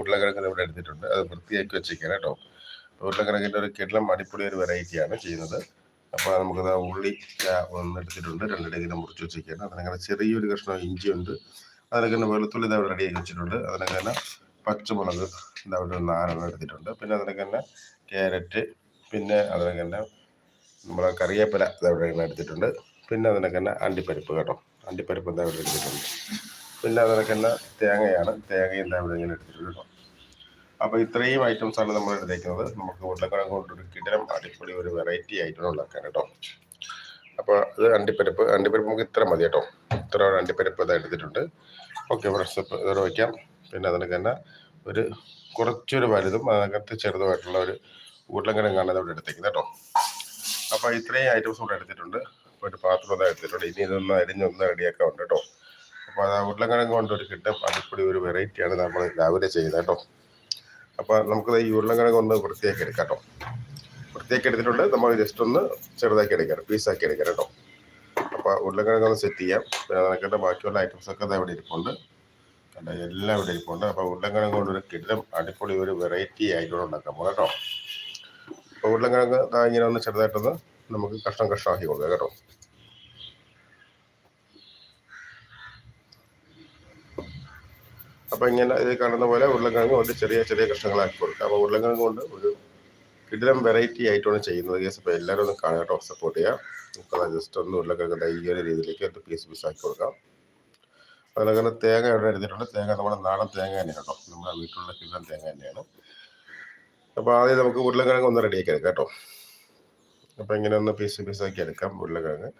ഉരുളക്കിഴങ്ങ് ഇവിടെ എടുത്തിട്ടുണ്ട്. അത് വൃത്തിയാക്കി വെച്ചേക്കാണ് കേട്ടോ. ഉരുളക്കിഴങ്ങിന്റെ ഒരു കിടലം അടിപൊളി ഒരു വെറൈറ്റിയാണ് ചെയ്യുന്നത്. അപ്പോൾ നമുക്കത് ഉള്ളി ഒന്ന് എടുത്തിട്ടുണ്ട്. രണ്ടിടങ്ങനെ മുറിച്ച് വെച്ചേക്കാണ്. അതിനങ്ങനെ ചെറിയൊരു കഷ്ണം ഇഞ്ചി ഉണ്ട്. അതിനൊക്കെ വെളുത്തുള്ളി ഇതവിടെ റെഡിയാക്കി വെച്ചിട്ടുണ്ട്. അതിനൊക്കെ തന്നെ പച്ചമുളക് ഇതവിടെ നാലെണ്ണം എടുത്തിട്ടുണ്ട്. പിന്നെ അതിനൊക്കെ തന്നെ ക്യാരറ്റ് പിന്നെ അതിനൊക്കെ തന്നെ നമ്മളെ കറിവേപ്പില ഇതവിടെ എടുത്തിട്ടുണ്ട്. പിന്നെ അതിനൊക്കെ തന്നെ അണ്ടിപ്പരിപ്പ് കേട്ടോ. അണ്ടിപ്പരിപ്പ് ഇതവിടെ എടുത്തിട്ടുണ്ട്. പിന്നെ അതിനൊക്കെ തന്നെ തേങ്ങയാണ്. തേങ്ങയും ഇവിടെ ഇങ്ങനെ എടുത്തിട്ടുണ്ട് കേട്ടോ. അപ്പോൾ ഇത്രയും ഐറ്റംസ് ആണ് നമ്മൾ എടുത്തേക്കുന്നത്. നമുക്ക് ഉരുളക്കിഴങ്ങ് കൊണ്ടൊരു കിടരം അടിപൊളി ഒരു വെറൈറ്റി ആയിട്ടാണ് ഉണ്ടാക്കാൻ കേട്ടോ. അപ്പോൾ ഇത് അണ്ടിപ്പരിപ്പ്. അണ്ടിപ്പരിപ്പ് നമുക്ക് ഇത്ര മതി കേട്ടോ. ഇത്ര അണ്ടിപ്പരിപ്പ് ഇതാ എടുത്തിട്ടുണ്ട്. ഓക്കെ ഫ്രണ്ട്സ് ഇതോടെ വയ്ക്കാം. പിന്നെ അതിനൊക്കെ തന്നെ ഒരു കുറച്ചൊരു വലുതും അതിനകത്ത് ചെറുതുമായിട്ടുള്ള ഒരു ഉരുളക്കിഴങ്ങാണ് ഇവിടെ എടുത്തേക്കുന്നത് കേട്ടോ. അപ്പോൾ ഇത്രയും ഐറ്റംസ് ഇവിടെ എടുത്തിട്ടുണ്ട്. അപ്പോൾ ഒരു പാത്രം ഇതാ എടുത്തിട്ടുണ്ട്. ഇനി ഇതൊന്ന് അരിഞ്ഞൊന്ന് റെഡിയാക്കാൻ ഉണ്ട് കേട്ടോ. അപ്പോൾ അത് ഉരുളക്കിഴങ്ങ് കൊണ്ടൊരു കിട്ടും. അടിപൊളി ഒരു വെറൈറ്റിയാണ് നമ്മൾ രാവിലെ ചെയ്യുന്നത് കേട്ടോ. അപ്പോൾ നമുക്കത് ഈ ഉരുളക്കിഴങ്ങ് ഒന്ന് വൃത്തിയാക്കി എടുക്കാം കേട്ടോ. വൃത്തിയാക്കി എടുത്തിട്ടുണ്ട്. നമ്മൾ ജസ്റ്റ് ഒന്ന് ചെറുതാക്കി എടുക്കാം പീസാക്കി എടുക്കാം കേട്ടോ. അപ്പോൾ ഉരുളക്കിഴങ്ങ് ഒന്ന് സെറ്റ് ചെയ്യാം. പിന്നെ നടക്കേണ്ട ബാക്കിയുള്ള ഐറ്റംസ് ഒക്കെ അവിടെ ഇരിപ്പുണ്ട്. അല്ല എല്ലാം ഇവിടെ ഇരിപ്പുണ്ട്. അപ്പോൾ ഉരുളക്കിഴങ്ങ് കൊണ്ടൊരു കിട്ടും അടിപൊളി ഒരു വെറൈറ്റി ആയിട്ടോടെ ഉണ്ടാക്കാം കേട്ടോ. അപ്പോൾ ഉരുളക്കിഴങ്ങ് ഇങ്ങനെ ഒന്ന് ചെറുതായിട്ടൊന്ന് നമുക്ക് കഷ്ണം കഷ്ണമാക്കി കൊടുക്കാം കേട്ടോ. അപ്പോൾ ഇങ്ങനെ ഇത് കാണുന്ന പോലെ ഉരുളക്കിഴങ്ങ് ഒരു ചെറിയ ചെറിയ കഷ്ണങ്ങളാക്കി കൊടുക്കുക. അപ്പോൾ ഉരുളക്കിഴങ്ങ് കൊണ്ട് ഒരു കിടിലം വെറൈറ്റി ആയിട്ടാണ് ചെയ്യുന്നത് കേസ് അപ്പോൾ എല്ലാവരും ഒന്ന് കാണുക കേട്ടോ സപ്പോർട്ട് ചെയ്യുക. നമുക്ക് ജസ്റ്റ് ഒന്ന് ഉരുളക്കിഴങ്ങ് ഈ ഒരു രീതിയിലേക്ക് ഒരു പീസ് പീസ് ആക്കി കൊടുക്കാം. അതുപോലെ തേങ്ങ ഇവിടെ എടുത്തിട്ടുണ്ട്. തേങ്ങ നമ്മുടെ നാടൻ തേങ്ങ തന്നെയാണ് കേട്ടോ. നമ്മുടെ വീട്ടിലുള്ള കിടിലം തേങ്ങ തന്നെയാണ്. അപ്പോൾ ആദ്യം നമുക്ക് ഉരുളക്കിഴങ്ങ് ഒന്ന് റെഡിയാക്കി എടുക്കാം കേട്ടോ. അപ്പോൾ ഇങ്ങനെ ഒന്ന് പീസ് ആക്കി എടുക്കാം ഉരുളക്കിഴങ്ങ്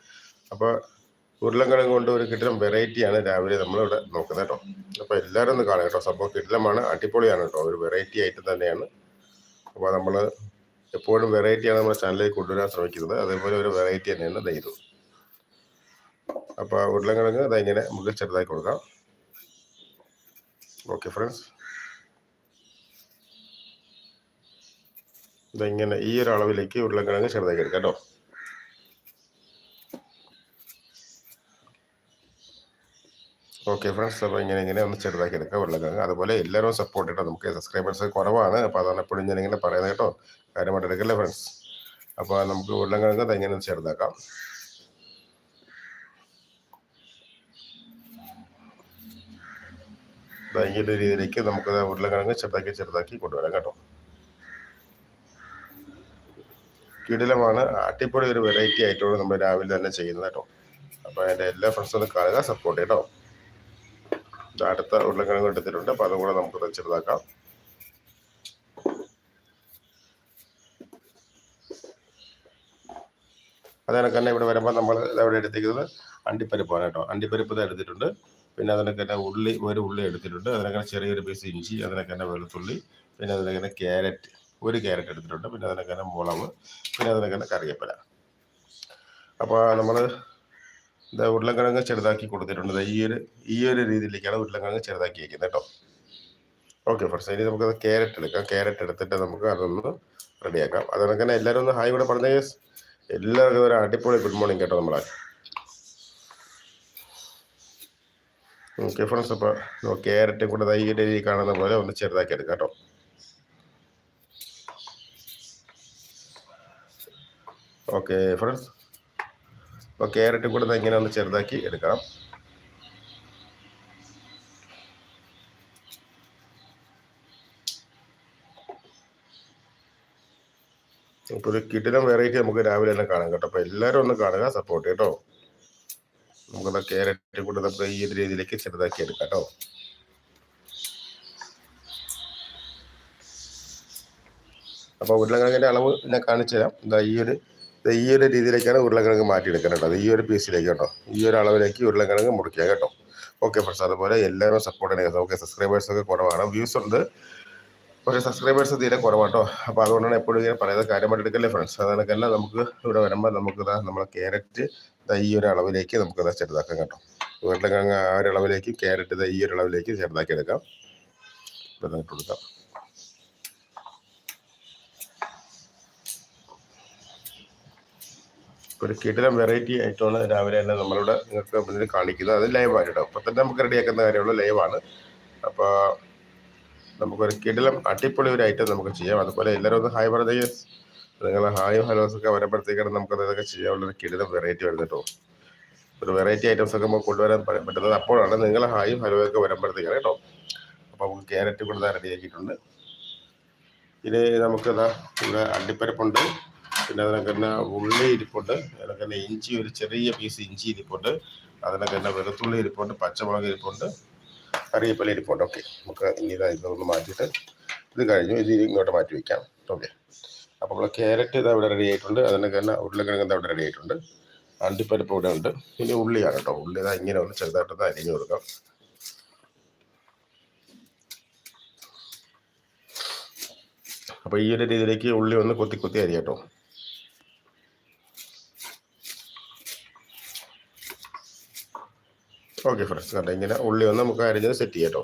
അപ്പോൾ ഉരുളക്കിഴങ്ങ് കൊണ്ട് ഒരു കിടിലം വെറൈറ്റിയാണ് രാവിലെ നമ്മളിവിടെ നോക്കുന്നത് കേട്ടോ. അപ്പോൾ എല്ലാവരും ഒന്ന് കാണുക കേട്ടോ. സംഭവം കിടിലമാണ് അടിപൊളിയാണ് കേട്ടോ. ഒരു വെറൈറ്റി ഐറ്റം തന്നെയാണ്. അപ്പോൾ നമ്മൾ എപ്പോഴും വെറൈറ്റിയാണ് നമ്മുടെ ചാനലിലേക്ക് കൊണ്ടുവരാൻ ശ്രമിക്കുന്നത്. അതേപോലെ ഒരു വെറൈറ്റി തന്നെയാണ് ദൈവം അപ്പോൾ ഉരുളക്കിഴങ്ങ് ഇങ്ങനെ നമുക്ക് ചെറുതാക്കി കൊടുക്കാം. ഓക്കെ ഫ്രണ്ട്സ് ഇതെങ്ങനെ ഈ ഒരു അളവിലേക്ക് ഉരുളക്കിഴങ്ങ് ചെറുതാക്കി എടുക്കാം കേട്ടോ. ഓക്കെ ഫ്രണ്ട്സ് അപ്പോൾ ഇങ്ങനെ ഇങ്ങനെ ഒന്ന് ചെറുതാക്കി എടുക്കാം. ഉരുളക്കിഴങ്ങ് അതുപോലെ എല്ലാവരും സപ്പോർട്ട് കേട്ടോ നമുക്ക് സബ്സ്ക്രൈബേഴ്സ് കുറവാണ്. അപ്പോൾ അതാണ് എപ്പോഴും ഇങ്ങനെ പറയുന്നത് കേട്ടോ. കാര്യമായിട്ട് എടുക്കല്ലേ ഫ്രണ്ട്സ് അപ്പോൾ നമുക്ക് ഉരുളക്കിഴങ്ങ് ഇങ്ങനെ ഒന്ന് ചെറുതാക്കാം. ഒരു രീതിയിലേക്ക് നമുക്ക് ഉരുളക്കിഴങ്ങ് ചെറുതാക്കി ചെറുതാക്കി കൊണ്ടുവരാം കേട്ടോ. കിടിലമാണ്. അടിപൊളി ഒരു വെറൈറ്റി ആയിട്ടാണ് നമ്മൾ രാവിലെ തന്നെ ചെയ്യുന്നത് കേട്ടോ. അപ്പോൾ എന്റെ എല്ലാ ഫ്രണ്ട്സും ഒന്ന് കാണുക സപ്പോർട്ട് ഇത് അടുത്ത ഉരുളക്കിഴങ്ങ് എടുത്തിട്ടുണ്ട് അപ്പോൾ അതും കൂടെ നമുക്ക് ചെറുതാക്കാം. അതിനൊക്കെ തന്നെ ഇവിടെ വരുമ്പോൾ നമ്മൾ ഇവിടെ എടുത്തിരിക്കുന്നത് അണ്ടിപ്പരിപ്പാണ് കേട്ടോ. അണ്ടിപ്പരിപ്പ് ഇത് എടുത്തിട്ടുണ്ട്. പിന്നെ അതിനൊക്കെ തന്നെ ഉള്ളി ഒരു ഉള്ളി എടുത്തിട്ടുണ്ട്. അതിനൊക്കെ ചെറിയൊരു പീസ് ഇഞ്ചി അതിനൊക്കെ തന്നെ വെളുത്തുള്ളി പിന്നെ അതിനൊക്കെ തന്നെ ക്യാരറ്റ് ഒരു ക്യാരറ്റ് എടുത്തിട്ടുണ്ട്. പിന്നെ അതിനൊക്കെ തന്നെ മുളക് പിന്നെ അതിനൊക്കെ തന്നെ കറിവേപ്പില. അപ്പോൾ നമ്മൾ ഇത് ഉരുളക്കിഴങ്ങ് ചെറുതാക്കി കൊടുത്തിട്ടുണ്ട്. ഈ ഒരു ഈ ഒരു രീതിയിലേക്കാണ് ഉരുളക്കിഴങ്ങ് ചെറുതാക്കി വയ്ക്കുന്നത് കേട്ടോ. ഓക്കെ ഫ്രണ്ട്സ് ഇനി നമുക്കത് ക്യാരറ്റ് എടുക്കാം. ക്യാരറ്റ് എടുത്തിട്ട് നമുക്ക് അതൊന്ന് റെഡിയാക്കാം. അതുകൊണ്ട് എല്ലാവരും ഒന്ന് ഹായ് കൂടെ പറഞ്ഞ കേസ് എല്ലാവർക്കും ഒരു അടിപൊളി ഗുഡ് മോർണിംഗ് കേട്ടോ നമ്മളെ. ഓക്കെ ഫ്രണ്ട്സ് അപ്പോൾ ക്യാരറ്റും കൂടെ ഈ രീതിയിൽ കാണുന്ന പോലെ ഒന്ന് ചെറുതാക്കി എടുക്കാം കേട്ടോ. ഓക്കെ ഫ്രണ്ട്സ് അപ്പോൾ ക്യാരറ്റും കൂടെ ഇങ്ങനെ ഒന്ന് ചെറുതാക്കി എടുക്കണം. ഇപ്പോൾ ഒരു കിടിലം വെറൈറ്റി നമുക്ക് രാവിലെ തന്നെ കാണാം കേട്ടോ. അപ്പോൾ എല്ലാവരും ഒന്ന് കാണുക സപ്പോർട്ട് കേട്ടോ നമുക്കത് ക്യാരറ്റ് കൂടെ നമുക്ക് ഈ ഒരു രീതിയിലേക്ക് ചെറുതാക്കി എടുക്കാം കേട്ടോ. അപ്പോൾ ഉരുളക്കിഴങ്ങിന്റെ അളവ് ഞാൻ കാണിച്ചു തരാം എന്താ ഈ ഒരു ഈ ഒരു രീതിയിലേക്കാണ് ഉരുളക്കിഴങ്ങ് മാറ്റിയെടുക്കുന്നത് കേട്ടോ. ഈ ഒരു പീസിലേക്ക് കേട്ടോ. ഈ ഒരു അളവിലേക്ക് ഉരുളക്കിഴങ്ങ് മുറിക്കുക കേട്ടോ. ഓക്കെ ഫ്രണ്ട്സ് അതുപോലെ എല്ലാവരും സപ്പോർട്ട് ചെയ്യുന്നത് ഓക്കെ സബ്സ്ക്രൈബേഴ്സ് ഒക്കെ കുറവാണ്. വ്യൂസ് ഉണ്ട്. പക്ഷേ സബ്സ്ക്രൈബേഴ്സ് തീരെ കുറവാട്ടോ. അപ്പോൾ അതുകൊണ്ടാണ് എപ്പോഴും ഇങ്ങനെ പറയുന്നത് കാര്യമായിട്ട് എടുക്കല്ലേ ഫ്രണ്ട്സ് അതൊക്കെയല്ല നമുക്ക് ഇവിടെ വരുമ്പോൾ നമുക്ക് ഇതാ നമ്മളെ ക്യാരറ്റ് ഈ ഒരു അളവിലേക്ക് നമുക്ക് ഇതാ ചെറുതാക്കാം കേട്ടോ. ഉരുളക്കിഴങ്ങ് ആ ഒരു അളവിലേക്ക് ക്യാരറ്റ് ഈ ഒരു അളവിലേക്ക് ചെറുതാക്കി എടുക്കാം. ഇപ്പം കൊടുക്കാം. ഒരു കിടിലം വെറൈറ്റി ആയിട്ടാണ് രാവിലെ തന്നെ നമ്മളിവിടെ നിങ്ങൾക്ക് മുന്നിൽ കാണിക്കുന്നത്. അത് ലൈവാണ് കേട്ടോ. അപ്പോൾ തന്നെ നമുക്ക് റെഡിയാക്കുന്ന കാര്യമുള്ള ലൈവാണ് അപ്പോൾ നമുക്കൊരു കിടിലം അടിപൊളി ഒരു ഐറ്റം നമുക്ക് ചെയ്യാം. അതുപോലെ എല്ലാവരും ഒന്ന് ഹായ് പറഞ്ഞ നിങ്ങൾ ഹായ് ഹലോസ് ഒക്കെ വരുമ്പോഴത്തേക്കാണ് നമുക്ക് അതൊക്കെ ചെയ്യാനുള്ള ഒരു കിടിലം വെറൈറ്റി വരുന്നത് കേട്ടോ. ഒരു വെറൈറ്റി ഐറ്റംസ് ഒക്കെ നമുക്ക് കൊണ്ടുവരാൻ പറ്റുന്നത് അപ്പോഴാണ് നിങ്ങൾ ഹായും ഒക്കെ വരുമ്പോഴത്തേക്കാണ് കേട്ടോ. അപ്പോൾ നമുക്ക് ക്യാരറ്റ് കൊടുത്താൽ റെഡിയാക്കിയിട്ടുണ്ട് ഇനി നമുക്ക് ഇവിടെ അണ്ടിപ്പരിപ്പുണ്ട്. പിന്നെ അതിനൊക്കെ തന്നെ ഉള്ളി ഇരിപ്പുണ്ട്. അതിനൊക്കെ തന്നെ ഇഞ്ചി ഒരു ചെറിയ പീസ് ഇഞ്ചി ഇരിപ്പുണ്ട്. അതിനൊക്കെ തന്നെ വെളുത്തുള്ളി ഇരിപ്പുണ്ട് പച്ചമുളക് ഇരിപ്പുണ്ട് കറിവേപ്പില ഇരിപ്പുണ്ട്. ഓക്കെ നമുക്ക് ഇനി ഇതാ ഇതൊന്ന് മാറ്റിയിട്ട് ഇത് കഴിഞ്ഞു. ഇത് ഇങ്ങോട്ട് മാറ്റി വയ്ക്കാം ഓക്കെ അപ്പോൾ നമ്മൾ ക്യാരറ്റ് ഇതാ ഇവിടെ റെഡി ആയിട്ടുണ്ട്. അതിനൊക്കെ തന്നെ ഉരുളക്കിഴങ്ങ് ഇവിടെ റെഡി ആയിട്ടുണ്ട്. അണ്ടിപ്പരിപ്പ് ഇവിടെ ഉണ്ട്. ഇനി ഉള്ളിയാണ് കേട്ടോ. ഉള്ളി ഇതാ ഇങ്ങനെ ഒന്ന് ചെറുതായിട്ട് അരിഞ്ഞു കൊടുക്കാം. അപ്പോൾ ഈ ഒരു രീതിയിലേക്ക് ഉള്ളി ഒന്ന് കൊത്തി കൊത്തി അരിയട്ടോ ഓക്കെ ഫ്രണ്ട്സ് കണ്ടോ? ഇങ്ങനെ ഉള്ളി ഒന്ന് നമുക്ക് അരിഞ്ഞത് സെറ്റ് ചെയ്യാം കേട്ടോ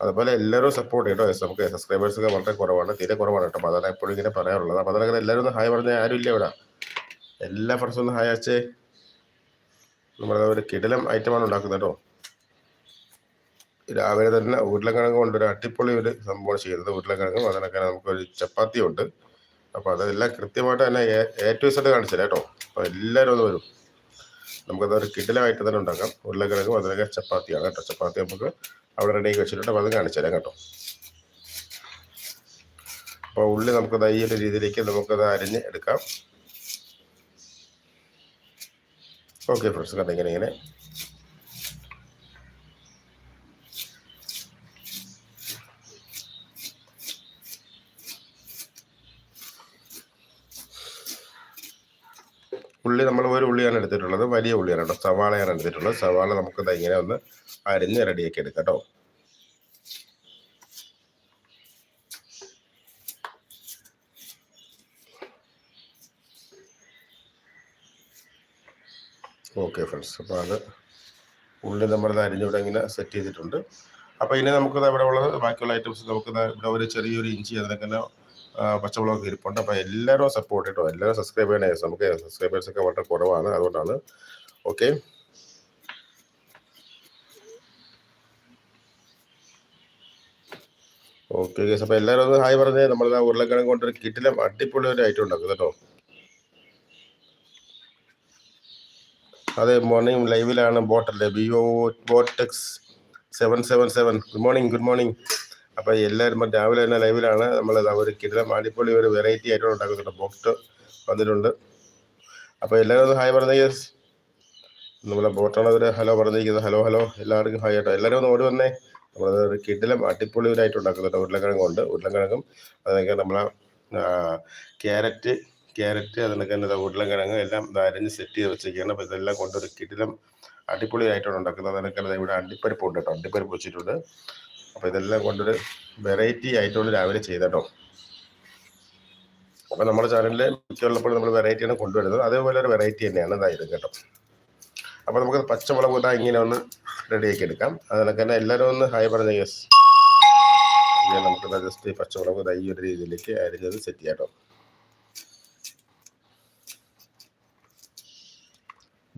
അതുപോലെ എല്ലാവരും സപ്പോർട്ട് ചെയ്യട്ടോ നമുക്ക് സബ്സ്ക്രൈബേഴ്സ് ഒക്കെ വളരെ കുറവാണ് തീരെ കുറവാണ് കേട്ടോ അപ്പോൾ അതാണ് എപ്പോഴും ഇങ്ങനെ പറയാറുള്ളത്. അപ്പോൾ അതങ്ങനെ എല്ലാവരും ഒന്ന് ഹായ് പറഞ്ഞാൽ ആരും ഇല്ല ഇവിടെ. എല്ലാ ഫ്രണ്ട്സും ഒന്ന് ഹായ് അയച്ചേ. നമ്മുടെ ഒരു കിടലം ഐറ്റമാണ് ഉണ്ടാക്കുന്നത് കേട്ടോ രാവിലെ തന്നെ ഉരുളക്കിഴങ്ങ് കൊണ്ട് ഒരു അടിപൊളി ഒരു സംഭവം ചെയ്യുന്നത്. ഉരുളക്കിഴങ്ങും അതിനൊക്കെ നമുക്കൊരു ചപ്പാത്തി ഉണ്ട് അപ്പോൾ അതെല്ലാം കൃത്യമായിട്ട് തന്നെ ടു സെറ്റ് കാണിച്ചില്ല കേട്ടോ അപ്പോൾ എല്ലാവരും ഒന്ന് വരും. നമുക്കത് ഒരു കിടിലമായിട്ട് തന്നെ ഉണ്ടാക്കാം. ഉരുളക്കിഴങ്ങ് അതിനൊക്കെ ചപ്പാത്തിയാണ് കേട്ടോ ചപ്പാത്തി നമുക്ക് അവിടെ റെഡിയാക്കി വെച്ചിട്ടുണ്ട്. അപ്പോൾ അത് കാണിച്ചു തരാം കേട്ടോ. അപ്പോൾ ഉള്ളി നമുക്ക് ഈ രീതിയിലേക്ക് നമുക്കത് അരിഞ്ഞ് എടുക്കാം. ഓക്കെ ഫ്രണ്ട്സ് കണ്ടിങ്ങനെ ഇങ്ങനെ. ഉള്ളി നമ്മൾ ഒരു ഉള്ളിയാണ് എടുത്തിട്ടുള്ളത് വലിയ ഉള്ളിയാണ് സവാളയാണ് എടുത്തിട്ടുള്ളത്. സവാള നമുക്ക് ഇങ്ങനെ ഒന്ന് അരിഞ്ഞ് റെഡിയാക്കി എടുക്കാം കേട്ടോ. ഓക്കെ ഫ്രണ്ട്സ് അപ്പോൾ അത് ഉള്ളി നമ്മൾ അരിഞ്ഞിവിടെ ഇങ്ങനെ സെറ്റ് ചെയ്തിട്ടുണ്ട്. അപ്പോൾ ഇനി നമുക്ക് ഇവിടെ ഉള്ളത് ബാക്കിയുള്ള ഐറ്റംസ് നമുക്ക് ഇവിടെ ഒരു ചെറിയൊരു ഇഞ്ചി അതിനൊക്കെ പച്ചമുളകൊക്കെ ഇരിപ്പുണ്ട്. അപ്പോൾ എല്ലാവരും സപ്പോർട്ട് കേട്ടോ എല്ലാവരും സബ്സ്ക്രൈബ് ചെയ്യണേ. നമുക്ക് സബ്സ്ക്രൈബേഴ്സ് ഒക്കെ വളരെ കുറവാണ്. അതുകൊണ്ടാണ്. ഓക്കെ ഓക്കെ ഗേസ് അപ്പോൾ എല്ലാവരും ഒന്ന് ഹായ് പറഞ്ഞേ. നമ്മൾ ഉരുളക്കിഴങ്ങ് കൊണ്ടൊരു കിറ്റിലും അടിപൊളി ഒരു ഐറ്റം ഉണ്ടാക്കും കേട്ടോ? അതെ മോർണിംഗ് ലൈവിലാണ് ബോട്ടല്ലേ B O ബോട്ടെക്സ് seven seven seven good morning good morning അപ്പോൾ എല്ലാവരും രാവിലെ തന്നെ ലൈവിലാണ്. നമ്മൾ ഒരു കിടിലം അടിപൊളി ഒരു വെറൈറ്റി ആയിട്ട് ഉണ്ടാക്കുന്നുണ്ട് ബോട്ട് വന്നിട്ടുണ്ട്. അപ്പോൾ എല്ലാവരും ഹായ് പറഞ്ഞേ യെസ് നമ്മളെ ബോട്ടാണ് അവർ ഹലോ പറഞ്ഞിരിക്കുന്നത് ഹലോ ഹലോ എല്ലാവർക്കും ഹായ് ആട്ടോ. എല്ലാവരും ഒന്ന് ഓടി വന്നേ. നമ്മൾ ഒരു കിടിലം അടിപൊളി ഒരു ആയിട്ട് ഉണ്ടാക്കുന്നുണ്ട് ഉരുളക്കിഴങ്ങ് ഉണ്ട്. ഉരുളക്കിഴങ്ങും അതിനൊക്കെ നമ്മളെ ക്യാരറ്റ് ക്യാരറ്റ് അതിനൊക്കെ തന്നെ ഉരുളക്കിഴങ്ങ് എല്ലാം അരിഞ്ഞ് സെറ്റ് ചെയ്ത് വെച്ചിരിക്കുകയാണ്. അപ്പോൾ ഇതെല്ലാം കൊണ്ട് ഒരു കിടിലം അടിപൊളി ആയിട്ടാണ് ഉണ്ടാക്കുന്നത്. അതിനൊക്കെ ഇവിടെ അണ്ടിപ്പരിപ്പ് ഉണ്ട് കേട്ടോ. അണ്ടിപ്പരിപ്പ് വെച്ചിട്ടുണ്ട്. അപ്പോൾ ഇതെല്ലാം കൊണ്ടൊരു വെറൈറ്റി ആയിട്ടുള്ള രാവിലെ ചെയ്തട്ടോ. അപ്പോൾ നമ്മുടെ ചാനലിൽ മിക്കുള്ളപ്പോൾ നമ്മൾ വെറൈറ്റിയാണ് കൊണ്ടുവരുന്നത്. അതേപോലെ ഒരു വെറൈറ്റി തന്നെയാണ് ഇതായത് കേട്ടോ. അപ്പോൾ നമുക്ക് പച്ചമുളക് ഇതാ ഇങ്ങനെ ഒന്ന് റെഡിയാക്കി എടുക്കാം. അതിനൊക്കെ തന്നെ എല്ലാവരും ഒന്ന് ഹായ് പറഞ്ഞ യെസ് നമുക്ക് ജസ്റ്റ് പച്ചമുളക് ഈ ഒരു രീതിയിലേക്ക് അരിഞ്ഞത് സെറ്റ് ചെയ്യാം കേട്ടോ.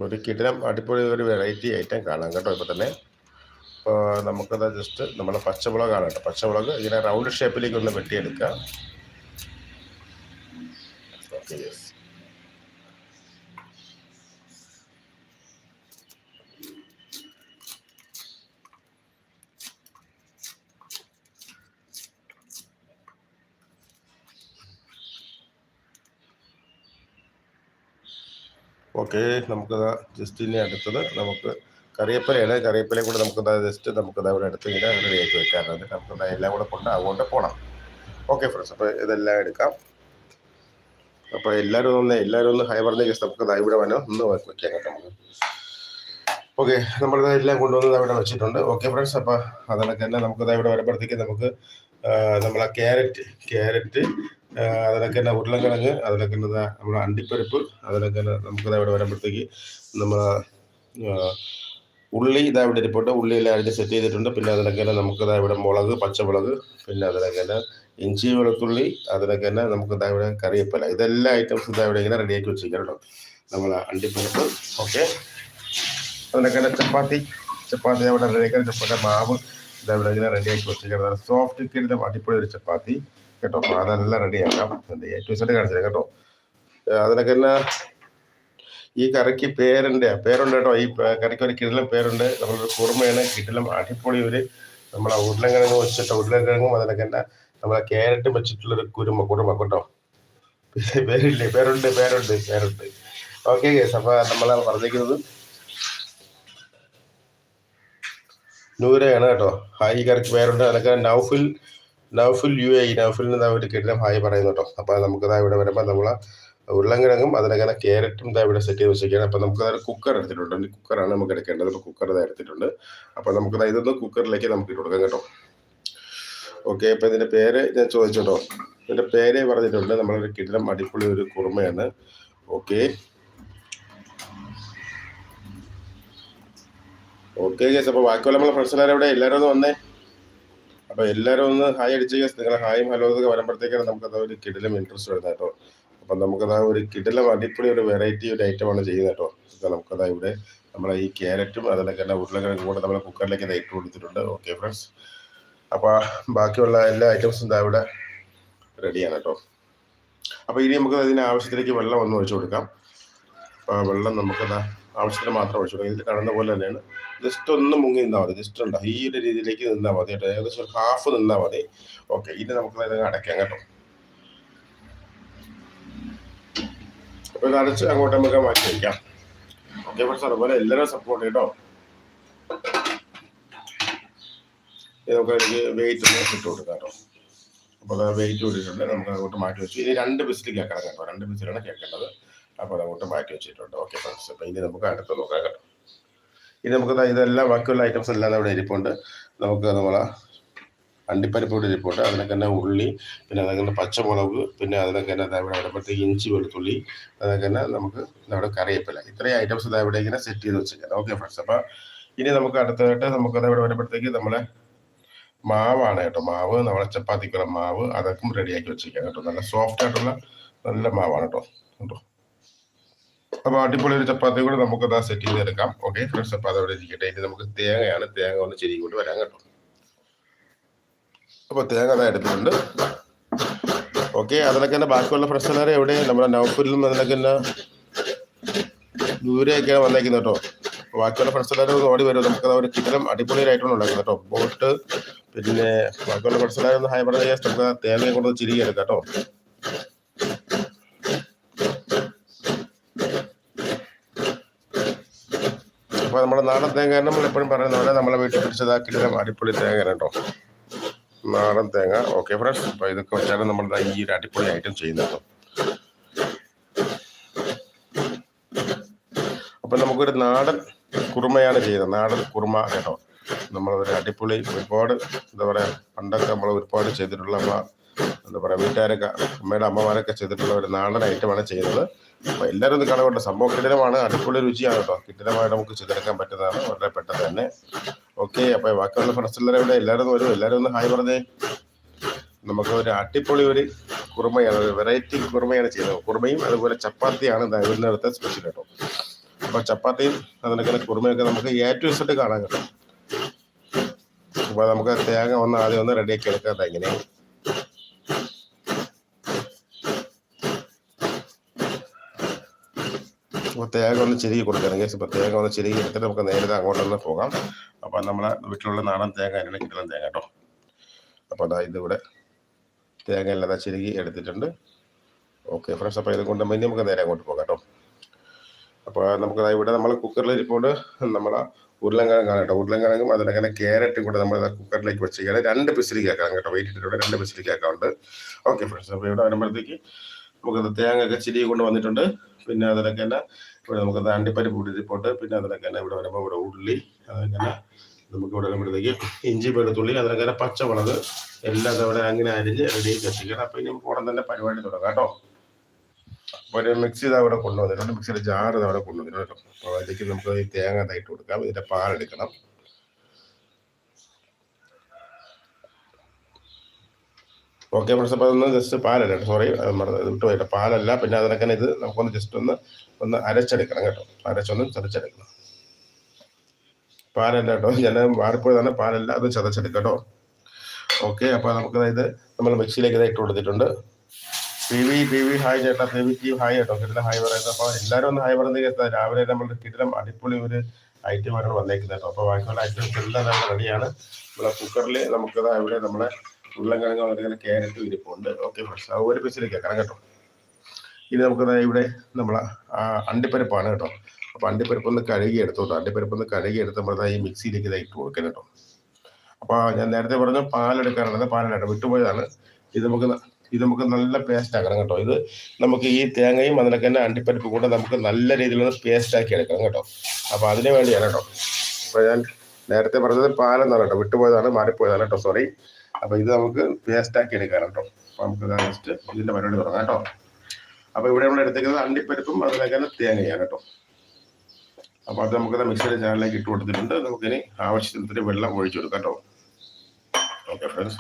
ഒരു കിടിലം അടിപൊളി ഒരു വെറൈറ്റി ഐറ്റം കാണാം കേട്ടോ ഇപ്പോൾ തന്നെ. നമുക്കത് ജസ്റ്റ് നമ്മുടെ പച്ചമുളകാണ് കേട്ടോ. പച്ചമുളക് ഇങ്ങനെ റൗണ്ട് ഷേപ്പിലേക്ക് ഒന്ന് വെട്ടിയെടുക്കുക. ഓക്കെ ഓക്കെ നമുക്കത് ജസ്റ്റ് ഇനി അടുത്തത് നമുക്ക് കറിവേപ്പിലയാണ് കറിവേപ്പിലയും കൂടെ നമുക്ക് ജസ്റ്റ് നമുക്ക് അവിടെ അടുത്ത് ഇങ്ങനെ റെഡിയാക്കി വെക്കാറുണ്ട്. നമുക്ക് എല്ലാം കൂടെ കൊണ്ട് അതുകൊണ്ട് പോണം. ഓക്കെ ഫ്രണ്ട്സ് അപ്പോൾ ഇതെല്ലാം എടുക്കാം. അപ്പോൾ എല്ലാരും ഒന്ന് എല്ലാരും ഒന്ന് ഹൈ പറഞ്ഞ കേസ് നമുക്ക് ഇവിടെ വേണം ഒന്ന് വെക്കാം നമുക്ക് ഓക്കെ നമ്മളിത് എല്ലാം കൊണ്ടുവന്ന് ഇവിടെ വെച്ചിട്ടുണ്ട്. ഓക്കെ ഫ്രണ്ട്സ് അപ്പോൾ അതിനൊക്കെ തന്നെ നമുക്ക് ഇവിടെ വരുമ്പോഴത്തേക്ക് നമുക്ക് നമ്മളെ ക്യാരറ്റ് ക്യാരറ്റ് അതിലൊക്കെ തന്നെ ഉരുളക്കിഴങ്ങ് അതിനൊക്കെ തന്നെ നമ്മുടെ അണ്ടിപ്പരിപ്പ് അതിനൊക്കെ തന്നെ നമുക്ക് ഇവിടെ വരുമ്പോഴത്തേക്ക് നമ്മളെ ഉള്ളി ഇതാ ഇവിടെ ഇരിപ്പോട്ട് ഉള്ളി എല്ലാം അരിഞ്ഞ് സെറ്റ് ചെയ്തിട്ടുണ്ട്. പിന്നെ അതിനൊക്കെ നമുക്ക് ഇതാ ഇവിടെ മുളക് പച്ചമുളക് പിന്നെ അതിനൊക്കെ ഇഞ്ചി വെളുത്തുള്ളി അതിനൊക്കെ തന്നെ നമുക്ക് ഇതാ ഇവിടെ കറിയപ്പല ഇതെല്ലാം ഐറ്റംസ് ഇതാ ഇവിടെ ഇങ്ങനെ റെഡിയാക്കി വെച്ചിരിക്കണം കേട്ടോ. നമ്മൾ അണ്ടിപ്പരിപ്പ് ഓക്കെ അതിനൊക്കെ തന്നെ ചപ്പാത്തി. ചപ്പാത്തി അവിടെ റെഡിയാക്കാൻ ചപ്പാത്തി മാവ് ഇതാ ഇവിടെ ഇങ്ങനെ റെഡി ആക്കി വെച്ചിരിക്കുന്നത് സോഫ്റ്റ് കിട്ടിയ അടിപൊളി ഒരു ചപ്പാത്തി. കേട്ടോ അതെല്ലാം റെഡിയാക്കാം എന്താ ഏറ്റവും സെറ്റ് കാണിച്ചത് കേട്ടോ. അതിനൊക്കെ തന്നെ ഈ കറിക്ക് പേരുണ്ട്. പേരുണ്ട് കേട്ടോ. ഈ കറിക്ക് ഒരു കിടിലം പേരുണ്ട്. നമ്മളൊരു കുറുമയാണ് കിടിലം അടിപൊളി ഒരു നമ്മളെ ഉരുളക്കിഴങ്ങ് വെച്ചിട്ട് ഉരുളക്കിഴങ്ങും അതിനൊക്കെ തന്നെ നമ്മളെ ക്യാരറ്റും വെച്ചിട്ടുള്ളൊരു കുരുമ കുറുമ കേട്ടോ. പേരില്ലേ? പേരുണ്ട് പേരുണ്ട് പേരുണ്ട്. ഓക്കെ ഗേസ് അപ്പൊ നമ്മളെ പറഞ്ഞിരിക്കുന്നത്. നൂരയാണ് കേട്ടോ. ഹായ് കറിക്ക് പേരുണ്ട്. അതൊക്കെ നൗഫുൽ നൗഫിൽ യു എ നൗഫിൽ കിടിലം ഹായ് പറയുന്നു കേട്ടോ. അപ്പൊ നമുക്ക് ഇവിടെ വരുമ്പോൾ നമ്മളെ ഉരുളങ്കിഴങ്ങും അതിനകത്ത് ക്യാരറ്റും ഇതാ ഇവിടെ സെറ്റ് ചെയ്ത് വെച്ചിരിക്കുകയാണ്. അപ്പോൾ നമുക്ക് അതായത് കുക്കർ എടുത്തിട്ടുണ്ട്. കുക്കറാണ് നമുക്ക് എടുക്കേണ്ടത്. അപ്പോൾ കുക്കർ ഇതാ എടുത്തിട്ടുണ്ട്. അപ്പോൾ നമുക്ക് ഇതൊന്ന് കുക്കറിലേക്ക് നമുക്ക് ഇട്ട് കൊടുക്കാം കേട്ടോ. ഓക്കെ അപ്പോൾ ഇതിന്റെ പേര് ഞാൻ ചോദിച്ചിട്ടോ ഇതിന്റെ പേര് പറഞ്ഞിട്ടുണ്ട്. നമ്മളൊരു കിടിലം അടിപൊളി ഒരു കുറുമയാണ്. ഓക്കെ ഓക്കെ ഗേസ് അപ്പോൾ ബാക്കിയുള്ള നമ്മളെ ഫ്രണ്ട്സ് എല്ലാവരും ഇവിടെ എല്ലാവരും ഒന്ന് വന്നേ. അപ്പോൾ എല്ലാവരും ഒന്ന് ഹായ് അടിച്ച് ഗേസ് നിങ്ങളെ ഹായും ഹലോ എന്നൊക്കെ വരുമ്പോഴത്തേക്കാണ് നമുക്ക് അതൊരു ഒരു കിടിലും ഇൻട്രസ്റ്റ് വരുന്നത് കേട്ടോ. അപ്പൊ നമുക്കത് ഒരു കിടിലം അടിപൊളി ഒരു വെറൈറ്റി ഒരു ഐറ്റമാണ് ചെയ്യുന്നത് കേട്ടോ. നമുക്കതാ ഇവിടെ നമ്മളെ ഈ ക്യാരറ്റും അതിലൊക്കെ തന്നെ ഉരുളക്കിഴങ്ങും കൂടെ നമ്മൾ കുക്കറിലേക്ക് ഇട്ട് കൊടുത്തിട്ടുണ്ട്. ഓക്കെ ഫ്രണ്ട്സ് അപ്പോൾ ബാക്കിയുള്ള എല്ലാ ഐറ്റംസും ഇതാ ഇവിടെ റെഡിയാണ് കേട്ടോ. അപ്പോൾ ഇനി നമുക്ക് അതിന് ആവശ്യത്തിലേക്ക് വെള്ളം ഒന്ന് ഒഴിച്ചു കൊടുക്കാം. അപ്പോൾ വെള്ളം നമുക്കത് ആവശ്യത്തിന് മാത്രം ഒഴിച്ചു കൊടുക്കാം. ഇതിൽ കാണുന്ന പോലെ തന്നെയാണ്. ജസ്റ്റ് ഒന്ന് മുങ്ങി നിന്നാൽ മതി. ജസ്റ്റ് ഉണ്ടോ? ഈ ഒരു രീതിയിലേക്ക് നിന്നാൽ മതി കേട്ടോ. ഏകദേശം ഒരു ഹാഫ് നിന്നാൽ മതി. ഓക്കെ ഇനി നമുക്ക് അടയ്ക്കാം കേട്ടോ. അപ്പൊ ഇത് അടച്ച് അങ്ങോട്ട് നമുക്ക് മാറ്റി വയ്ക്കാം ഓക്കെ ഫ്രണ്ട്സ് അതുപോലെ എല്ലാവരും സപ്പോർട്ട് കേട്ടോ നമുക്ക് അതിലേക്ക് വെയിറ്റ് ഒന്ന് ഇട്ട് കൊടുക്കാം കേട്ടോ. അപ്പോൾ അത് വെയിറ്റ് കൂടിയിട്ടുണ്ട് നമുക്ക് അങ്ങോട്ട് മാറ്റി വെച്ചു. ഇനി രണ്ട് ബിസിൽ കേൾക്കണം കേട്ടോ. രണ്ട് ബിസിലാണ് കേൾക്കേണ്ടത്. അപ്പോൾ അതങ്ങോട്ട് മാറ്റി വെച്ചിട്ടുണ്ട്. ഓക്കെ ഫ്രണ്ട്സ് അപ്പോൾ ഇനി നമുക്ക് അടുത്ത് നോക്കാം കേട്ടോ. ഇനി നമുക്ക് ഇതെല്ലാം ബാക്കിയുള്ള ഐറ്റംസ് എല്ലാം അവിടെ ഇരിപ്പുണ്ട്. നമുക്ക് നമ്മളെ അണ്ടിപ്പരിപ്പ് ഇരിപ്പോട്ടെ അതിനൊക്കെ തന്നെ ഉള്ളി പിന്നെ അതൊക്കെ തന്നെ പച്ചമുളക് പിന്നെ അതിനൊക്കെ തന്നെ ഇവിടെ വരുമ്പോഴത്തേക്ക് ഇഞ്ചി വെളുത്തുള്ളി അതൊക്കെ തന്നെ നമുക്ക് നമ്മുടെ കറിവേപ്പില. ഇത്രയും ഐറ്റംസ് ഇതാ ഇവിടെ ഇങ്ങനെ സെറ്റ് ചെയ്ത് വെച്ചിരിക്കുന്നത് ഓക്കെ ഫ്രണ്ട്സ് അപ്പോൾ ഇനി നമുക്ക് അടുത്തതായിട്ട് നമുക്ക് അത് ഇവിടെ വരുമ്പോഴത്തേക്ക് നമ്മളെ മാവാണ് കേട്ടോ. മാവ് നമ്മളെ ചപ്പാത്തിക്കുള്ള മാവ് അതൊക്കെ റെഡിയാക്കി വെച്ചിരിക്കാം കേട്ടോ. നല്ല സോഫ്റ്റ് ആയിട്ടുള്ള നല്ല മാവാണ് കേട്ടോ. കേട്ടോ അപ്പൊ അടിപൊളി ഒരു ചപ്പാത്തി കൂടെ നമുക്ക് അതാ സെറ്റ് ചെയ്തെടുക്കാം. ഓക്കെ ഫ്രണ്ട്സ് അപ്പൊ അതവിടെ ഇരിക്കട്ടെ. ഇനി നമുക്ക് തേങ്ങയാണ്. തേങ്ങ ഒന്ന് ചെരി കൊണ്ട് വരാം കേട്ടോ. അപ്പൊ തേങ്ങ അതാ എടുത്തിട്ടുണ്ട്. ഓക്കെ അതിലൊക്കെ തന്നെ ബാക്കിയുള്ള ഫ്രണ്ട്സ് എവിടെ? നമ്മുടെ നൗഫൂരിലും അതിലൊക്കെ തന്നെ ദൂരെയൊക്കെയാണ് വന്നേക്കുന്നത് കേട്ടോ. ബാക്കിയുള്ള ഫ്രണ്ട്സ് ഒന്ന് ഓടി വരും നമുക്ക് ഒരു കിട്ടലും അടിപൊളിയായിട്ടാണ് ഉണ്ടാക്കുന്നത് കേട്ടോ. ബോട്ട് പിന്നെ ബാക്കിയുള്ള എല്ലാവരും ഒന്ന് പറഞ്ഞ നമുക്ക് തേങ്ങയെ കൊണ്ട് ചിരി എടുക്കാം കേട്ടോ. അപ്പൊ നമ്മുടെ നാടൻ തേങ്ങ നമ്മൾ എപ്പോഴും പറയുന്നത് പോലെ നമ്മളെ വീട്ടിൽ പിടിച്ചതാക്കിയിട്ട് അടിപൊളി തേങ്ങ കേട്ടോ. നാടൻ തേങ്ങ. ഓക്കെ ഫ്രണ്ട്സ് അപ്പൊ ഇതൊക്കെ വെച്ചാണ് നമ്മൾ ഈ ഒരു അടിപൊളി ഐറ്റം ചെയ്യുന്നത് അപ്പൊ നമുക്കൊരു നാടൻ കുറുമയാണ് ചെയ്തത്. നാടൻ കുറുമ കേട്ടോ. നമ്മൾ ഒരു അടിപൊളി ഒരുപാട് എന്താ പറയാ പണ്ടൊക്കെ നമ്മൾ ഒരുപാട് ചെയ്തിട്ടുള്ള എന്താ പറയാ വീട്ടുകാരൊക്കെ അമ്മയുടെ അമ്മമാരൊക്കെ ചെയ്തിട്ടുള്ള ഒരു നാടൻ ഐറ്റമാണ് ചെയ്യുന്നത് അപ്പൊ എല്ലാവരും ഒന്ന് കാണുന്നുണ്ട് സംഭവം കിടിലമാണ്. അടിപൊളി രുചിയാണ് കേട്ടോ. കിടിലമായിട്ട് നമുക്ക് ചെയ്തെടുക്കാൻ പറ്റുന്നതാണ്. വളരെ പെട്ടെന്ന് തന്നെ. ഓക്കെ അപ്പൊ ബാക്കിയുള്ള ഫ്രണ്ട്സ് എല്ലാവരും ഇവിടെ എല്ലാവരും വരും. എല്ലാവരും ഒന്ന് ഹായ് പറഞ്ഞേ. നമുക്ക് ഒരു അടിപൊളി ഒരു കുറുമയാണ്. ഒരു വെറൈറ്റി കുറുമയാണ് ചെയ്യുന്നത്. കുറുമയും അതുപോലെ ചപ്പാത്തിയാണ് ദൈവത്തെ സ്പെഷ്യൽ കേട്ടോ. അപ്പൊ ചപ്പാത്തിയും അതിനൊക്കെ കുറുമയൊക്കെ നമുക്ക് ഏറ്റവും ഇഷ്ടമായിട്ട് കാണാൻ കേട്ടോ. അപ്പൊ നമുക്ക് തേങ്ങ ഒന്ന് ആദ്യം ഒന്ന് റെഡിയാക്കി എടുക്കാം. ദാ തേങ്ങ ഒന്ന് ചെരുകി കൊടുക്കണം. കേസ് പ്രത്യേകം ഒന്ന് ചെരുകി എടുത്തിട്ട് നമുക്ക് നേരത്തെ അങ്ങോട്ടൊന്ന് പോകാം. അപ്പോൾ നമ്മളെ വീട്ടിലുള്ള നാടൻ തേങ്ങ അതിനെ കിട്ടുന്ന തേങ്ങ കേട്ടോ. അപ്പോൾ അതാ ഇതിവിടെ തേങ്ങ എല്ലാം ചെരുകി എടുത്തിട്ടുണ്ട്. ഓക്കെ ഫ്രണ്ട്സ് അപ്പോൾ ഇത് കൊണ്ട് ഇനി നമുക്ക് നേരെ അങ്ങോട്ട് പോകാം കേട്ടോ. അപ്പോൾ നമുക്ക് ഇവിടെ നമ്മൾ കുക്കറിൽ നമ്മളെ ഉരുളൻകിഴങ്ങാണ് കേട്ടോ. ഉരുളങ്കിഴങ്ങും അതിലങ്ങനെ ക്യാരറ്റും കൂടെ നമ്മൾ കുക്കറിലേക്ക് വെച്ചിരിക്കുകയാണ്. രണ്ട് പിസിലേക്ക് ആക്കാം കേട്ടോ വെയിറ്റ് ഇട്ടിട്ടുണ്ട് രണ്ട് പിസിലേക്ക് ആക്കാറുണ്ട് ഓക്കെ ഫ്രണ്ട്സ് അപ്പോൾ ഇവിടെ വരുമ്പോഴത്തേക്ക് നമുക്ക് തേങ്ങ ഒക്കെ ചിരി കൊണ്ട് വന്നിട്ടുണ്ട്. പിന്നെ അതിലൊക്കെ തന്നെ ഇവിടെ നമുക്ക് താണ്ടിപ്പരിപ്പ് പിടിച്ചിപ്പോട്ട് പിന്നെ അതിലൊക്കെ തന്നെ ഇവിടെ വരുമ്പോൾ ഇവിടെ ഉള്ളി അതൊക്കെ തന്നെ നമുക്ക് ഇവിടെ വരുമ്പോഴത്തേക്ക് ഇഞ്ചി വെളുത്തുള്ളി അതിലൊക്കെ തന്നെ പച്ചമുളക് എല്ലാം അവിടെ അങ്ങനെ അരിഞ്ഞ് റെഡിയാക്കി എത്തിക്കണം അപ്പം ഇനി ഉടൻ തന്നെ പരിപാടി തുടങ്ങാം കേട്ടോ. ഒരു മിക്സി ഇത് അവിടെ കൊണ്ടുവന്നിട്ടുണ്ട്. മിക്സിയുടെ ജാർ അവിടെ കൊണ്ടുവന്നിട്ടുണ്ട് അപ്പോൾ അതിലേക്ക് നമുക്ക് ഈ തേങ്ങ ഇതായിട്ട് കൊടുക്കാം. ഇതിന്റെ പാലെടുക്കണം. ഓക്കെ ഫ്രണ്ട്സ് അപ്പോൾ ജസ്റ്റ് പാലല്ല സോറി വിട്ടു പോയില്ല പാലല്ല പിന്നെ അതിനൊക്കെ ഇത് നമുക്കൊന്ന് ജസ്റ്റ് ഒന്ന് ഒന്ന് അരച്ചെടുക്കണം കേട്ടോ. അരച്ചൊന്ന് ചതച്ചെടുക്കണം. പാലല്ല കേട്ടോ. ഞാൻ മാറിപ്പോയതാണ് പാലല്ല അത് ചതച്ചെടുക്കാം കേട്ടോ. ഓക്കെ അപ്പോൾ നമുക്ക് ഇത് നമ്മൾ മിക്സിയിലേക്ക് ഇത് ഇട്ട് കൊടുത്തിട്ടുണ്ട്. P V P V hi ചേട്ടാ. പി വി ഹായ് കേട്ടോ. കിട്ടുന്ന ഹായ് പറയുന്നത്. അപ്പോൾ എല്ലാവരും ഒന്ന് ഹായ് പറയുന്നത് രാവിലെ നമ്മൾ കിട്ടിലും അടിപൊളി ഒരു ഐറ്റമാണ് വന്നേക്കുന്നത് കേട്ടോ. അപ്പോൾ ബാക്കിയുള്ള ഐറ്റംസ് എല്ലാം നമ്മൾ റെഡിയാണ് നമ്മളെ കുക്കറിൽ നമുക്കത് ഇവിടെ നമ്മുടെ ഉരുളക്കിഴങ്ങ് വളരെ ക്യാരറ്റ് ഇരിപ്പുണ്ട്. ഓക്കെ ഫ്രഷ് ഒരു പീസിലേക്ക് വെക്കണം കേട്ടോ. ഇനി നമുക്ക് ഇവിടെ നമ്മളെ ആ, അണ്ടിപ്പരിപ്പാണ് കേട്ടോ. അപ്പോൾ അണ്ടിപ്പരിപ്പ് ഒന്ന് കഴുകി എടുത്തോട്ടോ. അണ്ടിപ്പരിപ്പ് ഒന്ന് കഴുകി എടുത്ത് നമ്മൾ ഈ മിക്സിയിലേക്ക് ഇതായി ഇട്ട് കൊടുക്കണം കേട്ടോ. അപ്പോൾ ഞാൻ നേരത്തെ പറഞ്ഞ പാലെടുക്കാറുള്ളത് പാലെടുക്കാം വിട്ടുപോയതാണ്. ഇത് നമുക്ക് ഇത് നമുക്ക് നല്ല പേസ്റ്റ് ആക്കണം കേട്ടോ. ഇത് നമുക്ക് ഈ തേങ്ങയും അതിനൊക്കെ തന്നെ അണ്ടിപ്പരിപ്പ് കൂടെ നമുക്ക് നല്ല രീതിയിലൊന്ന് പേസ്റ്റ് ആക്കി എടുക്കണം കേട്ടോ. അപ്പോൾ അതിന് വേണ്ടിയാണ് കേട്ടോ. അപ്പോൾ ഞാൻ നേരത്തെ പറഞ്ഞത് പാലെന്നാണ് കേട്ടോ. വിട്ടുപോയതാണ് മാറിപ്പോയതാണ് കേട്ടോ. സോറി അപ്പോൾ ഇത് നമുക്ക് പേസ്റ്റ് ആക്കി എടുക്കാം കേട്ടോ അപ്പോൾ നമുക്ക് ജസ്റ്റ് ഇതിന്റെ പരിപാടി തുടങ്ങാം കേട്ടോ അപ്പോൾ ഇവിടെ നമ്മൾ എടുത്തേക്കുന്നത് അണ്ടിപ്പരിപ്പും അതിനൊക്കെ തന്നെ തേങ്ങയാണ് കേട്ടോ അപ്പോൾ അത് നമുക്ക് മിക്സിയുടെ ചാനലിലേക്ക് ഇട്ട് കൊടുത്തിട്ടുണ്ട്. നമുക്കിനി ആവശ്യത്തിന് വെള്ളം ഒഴിച്ചു കൊടുക്കാം കേട്ടോ ഓക്കെ ഫ്രണ്ട്സ്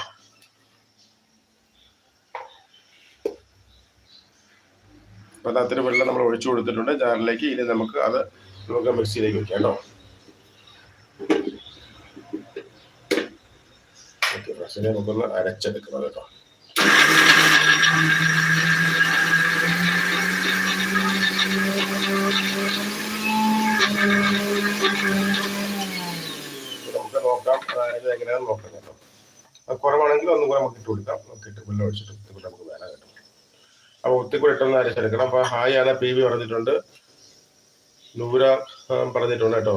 അപ്പോൾ അതിന് വെള്ളം നമ്മൾ ഒഴിച്ചു കൊടുത്തിട്ടുണ്ട് ജാറിലേക്ക് ഇനി നമുക്ക് അത് നമുക്ക് മിക്സിയിലേക്ക് വെക്കാം കേട്ടോ ഓക്കെ കൊണ്ടുള്ള അരച്ചെടുക്കുന്നത് കേട്ടോ. നമുക്ക് നോക്കാം. അതായത് എങ്ങനെയാണെന്ന് നോക്കാം കേട്ടോ. കുറവാണെങ്കിൽ ഒന്നും കൂടെ നമുക്ക് ഇട്ട് കൊടുക്കാം. നമുക്ക് ഇട്ട് കൊല്ലം ഒഴിച്ചിട്ട് ഒത്തിരി നമുക്ക് വേണം കേട്ടോ. അപ്പോൾ ഒത്തിരി ഇട്ടൊന്ന് അരച്ചെടുക്കണം. അപ്പോൾ ഹായ് ആണ് പി വി പറഞ്ഞിട്ടുണ്ട്. നൂര പറഞ്ഞിട്ടുണ്ട് കേട്ടോ.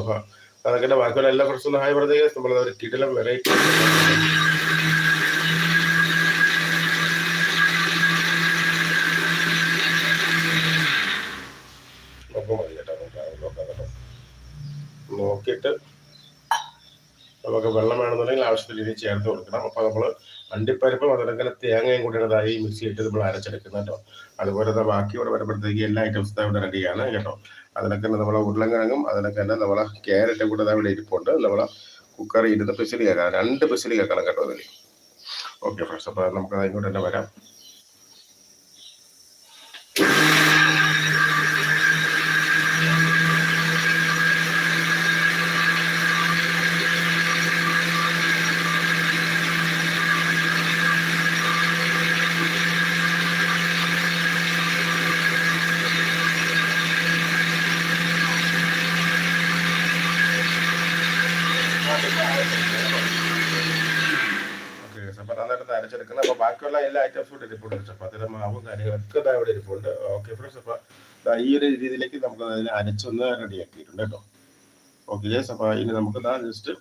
അതൊക്കെ ബാക്കിയുള്ള എല്ലാ ഫ്രണ്ട്സും ഹായ് പറഞ്ഞു നമ്മളത് ഒരു കിടിലം വെറൈറ്റി നോക്കാൻ മതി കേട്ടോ നോക്കാം നോക്കാം കേട്ടോ നോക്കിയിട്ട് നമുക്ക് വെള്ളം വേണമെന്നുണ്ടെങ്കിൽ ആവശ്യത്തിൽ രീതി ചേർത്ത് കൊടുക്കണം. അപ്പോൾ നമ്മൾ അണ്ടിപ്പരിപ്പും അതിനങ്ങനെ തേങ്ങയും കൂടി ഇതായി മിക്സി ഇട്ട് നമ്മൾ അരച്ചെടുക്കുന്നത് കേട്ടോ. അതുപോലെ തന്നെ ബാക്കി ഇവിടെ വരുമ്പോഴത്തേക്ക് എല്ലാ ഐറ്റംസും ഇവിടെ റെഡിയാണ് കേട്ടോ. അതിനൊക്കെ തന്നെ നമ്മളെ ഉരുളക്കിഴങ്ങും അതിനൊക്കെ തന്നെ നമ്മളെ ക്യാരറ്റും കൂടെ ഇവിടെ ഇരിപ്പുണ്ട്. നമ്മളെ കുക്കറിൽ ഇരുന്ന് പിസിൽ കേൾക്കാം. രണ്ട് പിസിൽ കേൾക്കണം കേട്ടോ അതിൽ ഓക്കെ ഫ്രണ്ട്സ് അപ്പോൾ നമുക്ക് അതിങ്ങോട്ട് തന്നെ വരാം ഓക്കെ അപ്പോൾ അരച്ചെടുക്കണം അപ്പോൾ ബാക്കിയുള്ള എല്ലാ ഐറ്റംസും ഇവിടെ ഇരിപ്പുണ്ട് ചപ്പാത്തിയുടെ മാവും കാര്യങ്ങളൊക്കെ ഇതാ ഇവിടെ ഇരിപ്പുണ്ട്. ഓക്കെ ഫ്രണ്ട്സ് അപ്പോൾ ഈ ഒരു രീതിയിലേക്ക് നമുക്ക് അതിനെ അരച്ചൊന്ന് റെഡിയാക്കിയിട്ടുണ്ട് കേട്ടോ. ഓക്കെ ജേസ് അപ്പോൾ ഇനി നമുക്ക് ഇതാ ജസ്റ്റ്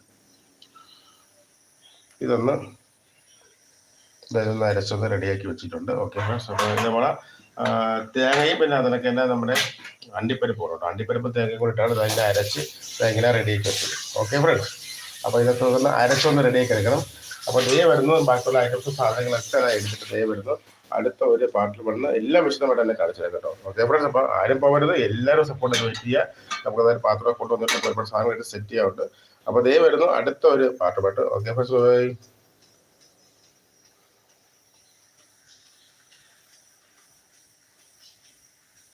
ഇതൊന്ന് ഇതൊന്ന് അരച്ചൊന്ന് റെഡിയാക്കി വെച്ചിട്ടുണ്ട്. ഓക്കെ ഫ്രണ്ട്സ് അപ്പോൾ നമ്മളെ തേങ്ങയും പിന്നെ അതിനൊക്കെ തന്നെ നമ്മുടെ അണ്ടിപ്പരിപ്പ് കേട്ടോ. അണ്ടിപ്പരിപ്പ് തേങ്ങയും കൂടി ഇട്ടാണ് അതിന്റെ അരച്ച് തേങ്ങ റെഡിയാക്കി വെച്ചത്. ഓക്കെ ഫ്രണ്ട്സ് അപ്പോൾ ഇതൊക്കെ ഒന്ന് അരച്ചൊന്ന് റെഡിയാക്കി എടുക്കണം. അപ്പോൾ ദേ വരുന്നു ബാക്കിയുള്ള ഐറ്റംസ് സാധനങ്ങളൊക്കെ ദാ എടുത്തിട്ട് ദേ വരുന്നു. അടുത്ത ഒരു പാർട്ടിൽ വന്ന് എല്ലാം വിശദമായിട്ട് തന്നെ കാണിച്ചു കേട്ടോ. ഓക്കെ ഫ്രണ്ട്സ് അപ്പോൾ ആരും പോകരുത് എല്ലാവരും സപ്പോർട്ട് വെയിറ്റ് ചെയ്യുക നമുക്ക് അതായത് പാത്രം കൊണ്ടുവന്നിട്ട് ഒരുപാട് സാധനമായിട്ട് സെറ്റ് ചെയ്യാറുണ്ട് അപ്പോൾ ദേ വരുന്നു അടുത്ത ഒരു പാട്ടുമായിട്ട് ഓക്കെ ഫ്രണ്ട്സ്